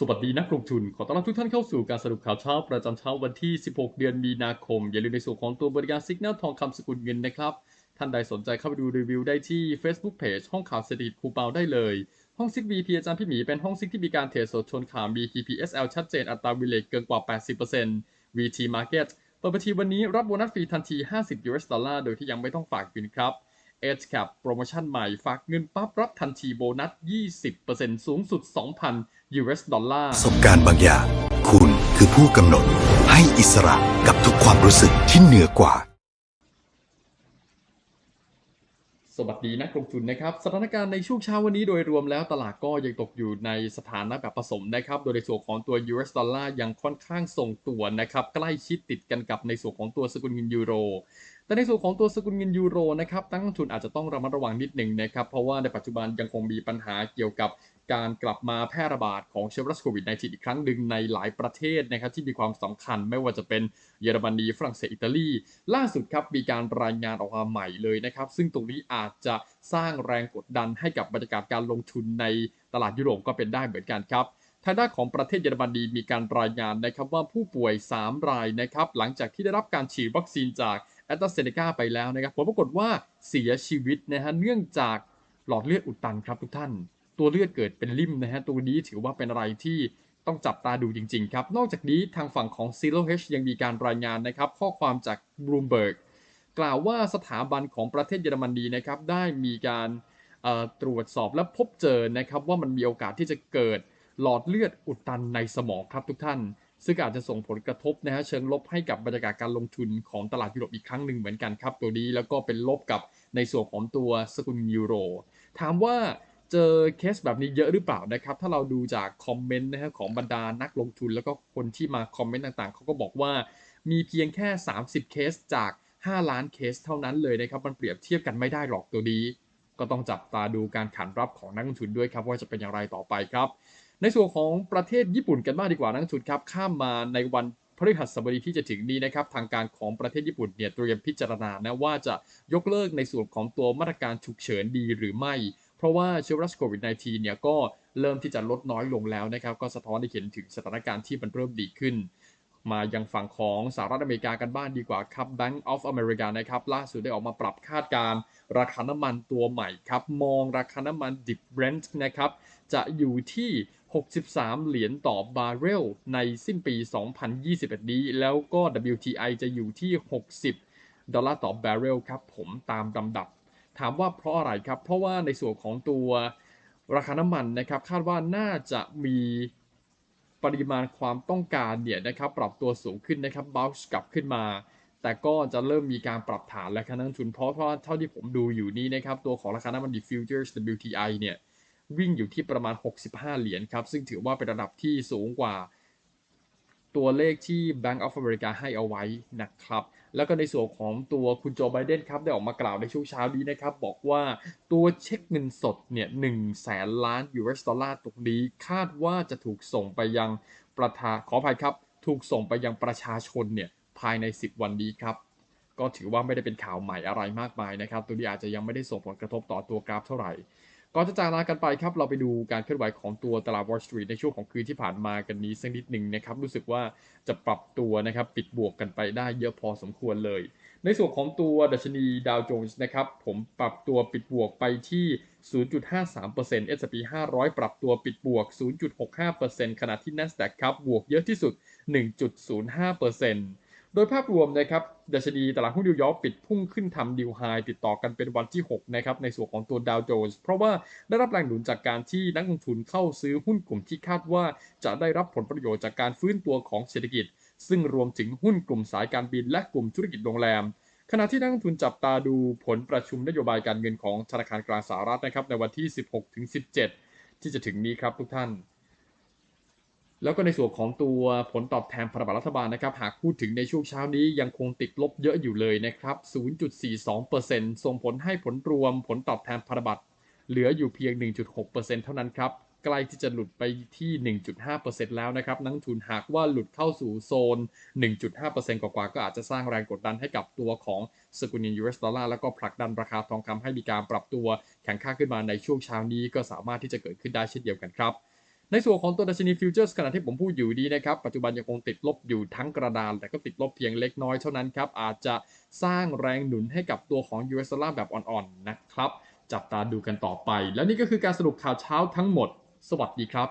สวัสดีนักลงทุน ขอต้อนรับทุกท่านเข้าสู่การสรุปข่าวเช้า ประจำเช้าวันที่ 16 เดือนมีนาคม อย่าลืมในส่วนของตัวบริการสิก n a l ทองคำสกุลเงินนะครับ ท่านใดสนใจเข้าไปดูรีวิวได้ที่ Facebook Page ห้องข่าวเศรษฐกิจคูเปาได้เลย ห้องซิก VP อาจารย์พี่หมีเป็นห้องซิกที่มีการเทรดสดชนข่าวมี TPSL ชัดเจนอัตราวิเลกเกินกว่า 80% VT Market เปิดบัญชีวันนี้รับโบนัสฟรีทันที 50 US ดอลลาร์โดยที่ยังไม่ต้องฝากบินครับ Edge Cap โปรโมชั่นใหม่ฝากเงินปั๊บรับทันทีโบนัส 20%สูงสุด 2,000 US ดอลลาร์ประสบการณ์บางอย่าง คุณคือผู้กำหนดให้อิสระกับทุกความรู้สึกที่เหนือกว่าสวัสดีนักลงทุนนะครับสถานการณ์ในช่วงเช้าวันนี้โดยรวมแล้วตลาดก็ยังตกอยู่ในสถานะแบบผสมนะครับ โดยในส่วนของตัว US ดอลลาร์ยังค่อนข้างทรงตัวนะครับ ใกล้ชิดติดกันกับในส่วนของตัวสกุลเงินยูโร แต่ในส่วนของตัวสกุลเงินยูโรนะครับนักลงทุนอาจจะต้องระมัดระวังนิดหนึ่งนะครับ เพราะว่าในปัจจุบันยังคงมีปัญหาเกี่ยวกับการกลับมาแพร่ระบาดของเชื้อไวรัสโควิด -19 อีกครั้งหนึ่งในหลายประเทศนะครับที่มีความสำคัญไม่ว่าจะเป็นเยอรมนีฝรั่งเศสอิตาลีล่าสุดครับมีการรายงานออกมาใหม่เลยนะครับ ซึ่งตรงนี้อาจจะสร้างแรงกดดันให้กับบรรยากาศการลงทุนในตลาดยุโรปก็เป็นได้เหมือนกันครับทางด้านของประเทศเยอรมนีมีการรายงานนะครับว่าผู้ป่วย 3 รายนะครับหลังจากที่ได้รับการฉีดวัคซีนจาก แอตตาเซเนกาไปแล้วนะครับผลปรากฏว่าเสียชีวิตนะฮะเนื่องจากหลอดเลือดอุดตันครับทุกท่าน ตัวเลือดเกิดเป็นริ่มนะฮะตัวนี้ถือว่าเป็นอะไรที่ต้องจับตาดูจริงๆครับ นอกจากนี้ทางฝั่งของ Zero H ยังมีการรายงานนะครับ ข้อความจาก Bloomberg กล่าวว่าสถาบันของประเทศเยอรมนีนะครับได้มีการตรวจสอบและพบเจอนะครับว่ามันมีโอกาสที่จะเกิดหลอดเลือดอุดตันในสมองครับทุกท่าน ซึ่งอาจจะส่งผลกระทบนะฮะเชิงลบให้กับบรรยากาศการลงทุนของตลาดยุโรปอีกครั้งหนึ่งเหมือนกันครับ ตัวนี้แล้วก็เป็นลบกับในส่วนของตัวสกุลยูโร ถามว่าเจอเคสแบบนี้เยอะหรือเปล่านะครับ ถ้าเราดูจากคอมเมนต์นะฮะของบรรดานักลงทุน แล้วก็คนที่มาคอมเมนต์ต่างๆ เขาก็บอกว่ามีเพียงแค่ 30 เคสจาก 5 ล้านเคสเท่านั้นเลยนะครับ มันเปรียบเทียบกันไม่ได้หรอกตัวนี้ ก็ต้องจับตาดูการขันรับของนักลงทุนด้วยครับว่าจะเป็นอย่างไรต่อไปครับ ในส่วนของประเทศญี่ปุ่นกันบ้างดีกว่านักลงทุนครับข้ามมาในวันพฤหัสบดีที่จะถึงนี้นะครับทางการของประเทศญี่ปุ่นเนี่ยเตรียมพิจารณานะว่าจะยกเลิกในส่วนของตัวมาตรการฉุกเฉินดีหรือไม่ เพราะว่าเชื้อไวรัสโควิด -19 เนี่ยก็เริ่มที่จะลดน้อยลงแล้วนะครับ ก็สะท้อนให้เห็นถึงสถานการณ์ที่มันเริ่มดีขึ้น มายังฝั่งของสหรัฐอเมริกากันบ้างดีกว่าครับ Bank of America นะครับล่าสุดได้ออกมาปรับคาดการ์ราคาน้ำมันตัวใหม่ครับ มองราคาน้ำมันดิบ Brent นะครับ จะอยู่ที่ 63 เหรียญต่อบาร์เรลในสิ้นปี 2021 นี้ แล้วก็ WTI จะอยู่ที่ 60 ดอลลาร์ต่อบาร์เรลครับ ผมตามลำดับ ถามว่าเพราะอะไรครับ เพราะว่าในส่วนของตัวราคาน้ำมันนะครับ คาดว่าน่าจะมี ปริมาณความต้องการเนี่ยนะครับปรับตัวสูงขึ้นนะครับบ o ลช์กลับขึ้นมา แต่ก็จะเริ่มมีการปรับฐานและคณะนักลงทุนเพราะเพราะเท่าที่ผมดูอยู่นี้นะครับตัวของราคาน้ำมันดิฟิวเจอร์ WTI เนี่ยวิ่งอยู่ที่ประมาณ 65 เหรียญครับซึ่งถือว่าเป็นระดับที่สูงกว่า ตัวเลขที่ Bank of America ให้เอาไว้นะครับ แล้วก็ในส่วนของตัวคุณโจไบเดนครับได้ออกมากล่าวในช่วงเช้านี้นะครับ บอกว่าตัวเช็คเงินสดเนี่ย1แสนล้าน US ดอลลาร์ตรงนี้ คาดว่าจะถูกส่งไปยังประธานขออภัยครับ ถูกส่งไปยังประชาชนเนี่ยภายใน 10 วันนี้ครับ ก็ถือว่าไม่ได้เป็นข่าวใหม่อะไรมากมายนะครับ ตัวนี้อาจจะยังไม่ได้ส่งผลกระทบต่อตัวกราฟเท่าไหร่ ก่อนจะจากลากันไปครับ เราไปดูการเคลื่อนไหวของตัวตลาด Wall Street ในช่วงของคืนที่ผ่านมากันนี้สักนิดหนึ่งนะครับ รู้สึกว่าจะปรับตัวนะครับปิดบวกกันไปได้เยอะพอสมควรเลย ในส่วนของตัวดัชนีดาวโจนส์นะครับ ผมปรับตัวปิดบวกไปที่ 0.53% S&P 500 ปรับตัวปิดบวก 0.65%ขณะที่ NASDAQ ครับบวกเยอะที่สุด 1.05% ดยภาพรวมนะครับดัชนีตลาดหุ้นนิวยอร์กปิดพุ่งขึ้นทำดิวไฮติดต่อกันเป็นวันที่ 6 นะครับในส่วนของตัวดาวโจนส์เพราะว่าได้รับแรงหนุนจากการที่นักลงทุนเข้าซื้อหุ้นกลุ่มที่คาดว่าจะได้รับผลประโยชน์จากการฟื้นตัวของเศรษฐกิจ ซึ่งรวมถึงหุ้นกลุ่มสายการบินและกลุ่มธุรกิจโรงแรม ขณะที่นักลงทุนจับตาดูผลประชุมนโยบายการเงินของธนาคารกลางสหรัฐนะครับในวันที่ 16-17 ที่จะถึงนี้ครับทุกท่าน แล้วก็ในส่วนของตัวผลตอบแทนพันธบัตรรัฐบาลนะครับ หากพูดถึงในช่วงเช้านี้ยังคงติดลบเยอะอยู่เลยนะครับ 0.42%ส่งผลให้ผลรวมผลตอบแทนพันธบัตรเหลืออยู่เพียง 1.6%เท่านั้นครับ ใกล้ที่จะหลุดไปที่ 1.5%แล้วนะครับ นักทุนหากว่าหลุดเข้าสู่โซน 1.5%กว่าๆก็อาจจะสร้างแรงกดดันให้กับตัวของสกุลเงิน US ดอลลาร์แล้วก็ผลักดันราคาทองคำให้มีการปรับตัวแข็งค่าขึ้นมาในช่วงเช้านี้ก็สามารถที่จะเกิดขึ้นได้เช่นเดียวกันครับ ในส่วนของตัวดัชนีฟิวเจอร์สขณะที่ผมพูดอยู่ดีนะครับ ปัจจุบันยังคงติดลบอยู่ทั้งกระดาน แต่ก็ติดลบเพียงเล็กน้อยเท่านั้นครับ อาจจะสร้างแรงหนุนให้กับตัวของ US ดอลลาร์แบบอ่อนๆนะครับ จับตาดูกันต่อไป และนี่ก็คือการสรุปข่าวเช้าทั้งหมด สวัสดีครับ